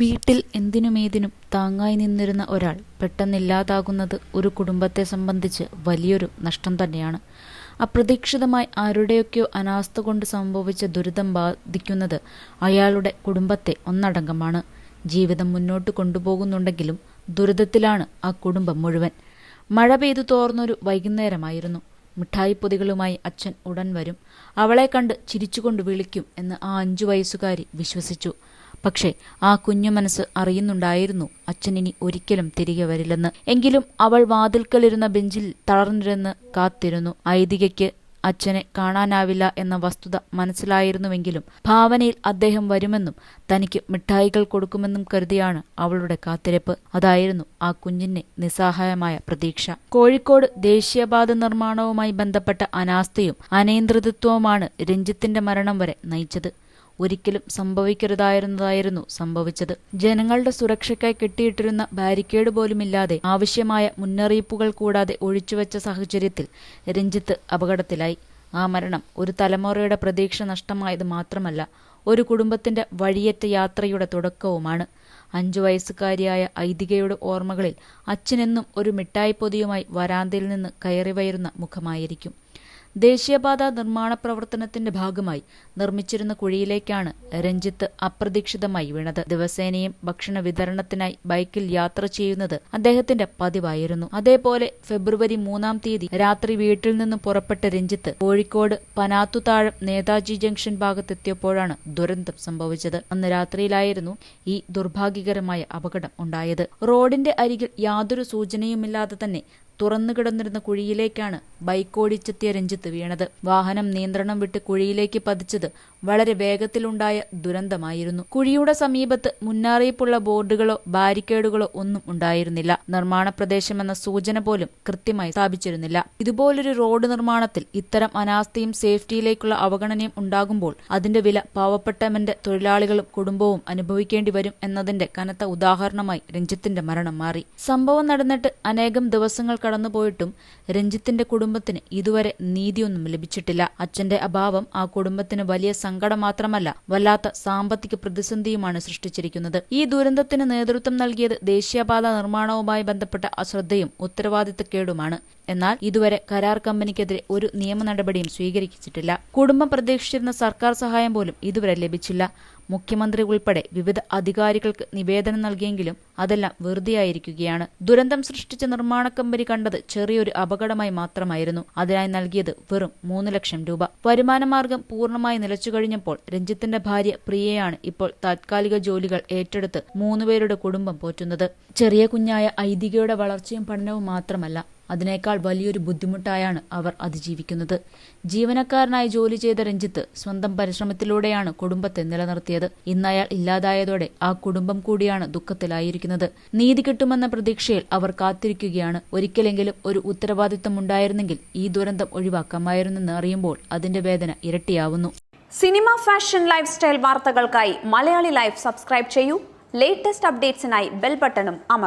വീട്ടിൽ എന്തിനുമേതിനും താങ്ങായി നിന്നിരുന്ന ഒരാൾ പെട്ടെന്നില്ലാതാകുന്നത് ഒരു കുടുംബത്തെ സംബന്ധിച്ച് വലിയൊരു നഷ്ടം തന്നെയാണ്. അപ്രതീക്ഷിതമായി ആരുടെയൊക്കെയോ അനാസ്ഥ കൊണ്ട് സംഭവിച്ച ദുരിതം ബാധിക്കുന്നത് അയാളുടെ കുടുംബത്തെ ഒന്നടങ്കമാണ്. ജീവിതം മുന്നോട്ട് കൊണ്ടുപോകുന്നുണ്ടെങ്കിലും ദുരിതത്തിലാണ് ആ കുടുംബം മുഴുവൻ. മഴ പെയ്തു തോർന്നൊരു വൈകുന്നേരമായിരുന്നു. മിഠായി മിഠായിപ്പൊതികളുമായി അച്ഛൻ ഉടൻ വരും. അവളെ കണ്ട് ചിരിച്ചുകൊണ്ട് വിളിക്കും എന്ന് ആ അഞ്ചു വയസ്സുകാരി വിശ്വസിച്ചു. പക്ഷേ ആ കുഞ്ഞു മനസ്സ് അറിയുന്നുണ്ടായിരുന്നു അച്ഛനിനി ഒരിക്കലും തിരികെ വരില്ലെന്ന്. എങ്കിലും അവൾ വാതിൽക്കലിരുന്ന ബെഞ്ചിൽ തളർന്നിരുന്ന് കാത്തിരുന്നു. ഐതികയ്ക്ക് അച്ഛനെ കാണാനാവില്ല എന്ന വസ്തുത മനസ്സിലായിരുന്നുവെങ്കിലും ഭാവനയിൽ അദ്ദേഹം വരുമെന്നും തനിക്ക് മിഠായികൾ കൊടുക്കുമെന്നും കരുതിയാണ് അവളുടെ കാത്തിരിപ്പ്. അതായിരുന്നു ആ കുഞ്ഞിന്റെ നിസ്സഹായമായ പ്രതീക്ഷ. കോഴിക്കോട് ദേശീയപാത നിർമ്മാണവുമായി ബന്ധപ്പെട്ട അനാസ്ഥയും അനിയന്ത്രിതത്വവുമാണ് രഞ്ജിത്തിന്റെ മരണം വരെ നയിച്ചത്. ഒരിക്കലും സംഭവിക്കരുതായിരുന്നതായിരുന്നു സംഭവിച്ചത്. ജനങ്ങളുടെ സുരക്ഷയ്ക്കായി കെട്ടിയിട്ടിരുന്ന ബാരിക്കേഡ് പോലുമില്ലാതെ ആവശ്യമായ മുന്നറിയിപ്പുകൾ കൂടാതെ ഒഴിച്ചുവെച്ച സാഹചര്യത്തിൽ രഞ്ജിത്ത് അപകടത്തിലായി. ആ മരണം ഒരു തലമുറയുടെ പ്രതീക്ഷ നഷ്ടമായത് മാത്രമല്ല ഒരു കുടുംബത്തിന്റെ വഴിയേറ്റ യാത്രയുടെ തുടക്കവുമാണ്. അഞ്ചു വയസ്സുകാരിയായ ഐതികയുടെ ഓർമ്മകളിൽ അച്ഛനെന്നും ഒരു മിഠായി പൊതിയുമായി വരാന്തയിൽ നിന്ന് കയറി വരുന്ന മുഖമായിരിക്കും. ദേശീയപാത നിർമ്മാണ പ്രവർത്തനത്തിന്റെ ഭാഗമായി നിർമ്മിച്ചിരുന്ന കുഴിയിലേക്കാണ് രഞ്ജിത്ത് അപ്രതീക്ഷിതമായി വീണത്. ദിവസേനയും ഭക്ഷണ വിതരണത്തിനായി ബൈക്കിൽ യാത്ര ചെയ്യുന്നത് അദ്ദേഹത്തിന്റെ പതിവായിരുന്നു. അതേപോലെ ഫെബ്രുവരി മൂന്നാം തീയതി രാത്രി വീട്ടിൽ നിന്ന് പുറപ്പെട്ട രഞ്ജിത്ത് കോഴിക്കോട് പനാത്തുതാഴം നേതാജി ജംഗ്ഷൻ ഭാഗത്തെത്തിയപ്പോഴാണ് ദുരന്തം സംഭവിച്ചത്. അന്ന് രാത്രിയിലായിരുന്നു ഈ ദുർഭാഗ്യകരമായ അപകടം ഉണ്ടായത്. റോഡിന്റെ അരികിൽ യാതൊരു സൂചനയുമില്ലാതെ തന്നെ തുറന്നു കിടന്നിരുന്ന കുഴിയിലേക്കാണ് ബൈക്കോടിച്ചെത്തിയ രഞ്ജിത്ത് വീണത്. വാഹനം നിയന്ത്രണം വിട്ട് കുഴിയിലേക്ക് പതിച്ചത് വളരെ വേഗത്തിലുണ്ടായ ദുരന്തമായിരുന്നു. കുഴിയുടെ സമീപത്ത് മുന്നറിയിപ്പുള്ള ബോർഡുകളോ ബാരിക്കേഡുകളോ ഒന്നും ഉണ്ടായിരുന്നില്ല. നിർമ്മാണ പ്രദേശമെന്ന സൂചന പോലും കൃത്യമായി സ്ഥാപിച്ചിരുന്നില്ല. ഇതുപോലൊരു റോഡ് നിർമ്മാണത്തിൽ ഇത്തരം അനാസ്ഥയും സേഫ്റ്റിയിലേക്കുള്ള അവഗണനയും ഉണ്ടാകുമ്പോൾ അതിന്റെ വില പാവപ്പെട്ടവന്റെ തൊഴിലാളികളും കുടുംബവും അനുഭവിക്കേണ്ടി വരും എന്നതിന്റെ കനത്ത ഉദാഹരണമായി രഞ്ജിത്തിന്റെ മരണം മാറി. സംഭവം നടന്നിട്ട് അനേകം ദിവസങ്ങൾ കടന്നുപോയിട്ടും രഞ്ജിത്തിന്റെ കുടുംബത്തിന് ഇതുവരെ നീതിയൊന്നും ലഭിച്ചിട്ടില്ല. അച്ഛന്റെ അഭാവം ആ കുടുംബത്തിന് വലിയ സങ്കടം മാത്രമല്ല വല്ലാത്ത സാമ്പത്തിക പ്രതിസന്ധിയുമാണ് സൃഷ്ടിച്ചിരിക്കുന്നത്. ഈ ദുരന്തത്തിന് നേതൃത്വം നൽകിയത് ദേശീയപാത നിർമ്മാണവുമായി ബന്ധപ്പെട്ട അശ്രദ്ധയും ഉത്തരവാദിത്തക്കേടുമാണ് എന്നാൽ ഇതുവരെ കരാർ കമ്പനിക്കെതിരെ ഒരു നിയമ നടപടിയും സ്വീകരിച്ചിട്ടില്ല. കുടുംബം പ്രതീക്ഷിച്ചിരുന്ന സർക്കാർ സഹായം പോലും ഇതുവരെ ലഭിച്ചില്ല. മുഖ്യമന്ത്രി ഉൾപ്പെടെ വിവിധ അധികാരികൾക്ക് നിവേദനം നൽകിയെങ്കിലും അതെല്ലാം വെറുതെയായിരിക്കുകയാണ്. ദുരന്തം സൃഷ്ടിച്ച നിർമ്മാണ കമ്പനി കണ്ടത് ചെറിയൊരു അപകടമായി മാത്രമായിരുന്നു. അതിനായി നൽകിയത് വെറും മൂന്ന് ലക്ഷം രൂപ. വരുമാനമാർഗം പൂർണമായി നിലച്ചുകഴിഞ്ഞപ്പോൾ രഞ്ജിത്തിന്റെ ഭാര്യ പ്രിയയാണ് ഇപ്പോൾ താത്കാലിക ജോലികൾ ഏറ്റെടുത്ത് മൂന്നുപേരുടെ കുടുംബം പോറ്റുന്നത്. ചെറിയ കുഞ്ഞായ ഐതികയുടെ വളർച്ചയും പഠനവും മാത്രമല്ല അതിനേക്കാൾ വലിയൊരു ബുദ്ധിമുട്ടായാണ് അവർ അതിജീവിക്കുന്നത്. ജീവനക്കാരനായി ജോലി ചെയ്ത രഞ്ജിത്ത് സ്വന്തം പരിശ്രമത്തിലൂടെയാണ് കുടുംബത്തെ നിലനിർത്തിയത്. ഇന്ന് അയാൾ ഇല്ലാതായതോടെ ആ കുടുംബം കൂടിയാണ് ദുഃഖത്തിലായിരിക്കുന്നത്. നീതി കിട്ടുമെന്ന പ്രതീക്ഷയിൽ അവർ കാത്തിരിക്കുകയാണ്. ഒരിക്കലെങ്കിലും ഒരു ഉത്തരവാദിത്തം ഉണ്ടായിരുന്നെങ്കിൽ ഈ ദുരന്തം ഒഴിവാക്കാമായിരുന്നെന്ന് അറിയുമ്പോൾ അതിന്റെ വേദന ഇരട്ടിയാവുന്നു. സിനിമ ഫാഷൻ ലൈഫ് സ്റ്റൈൽ വാർത്തകൾക്കായി മലയാളി ലൈഫ് സബ്സ്ക്രൈബ് ചെയ്യൂ. ലേറ്റസ്റ്റ് അപ്ഡേറ്റ്സിനായി ബെൽ ബട്ടണും അമർ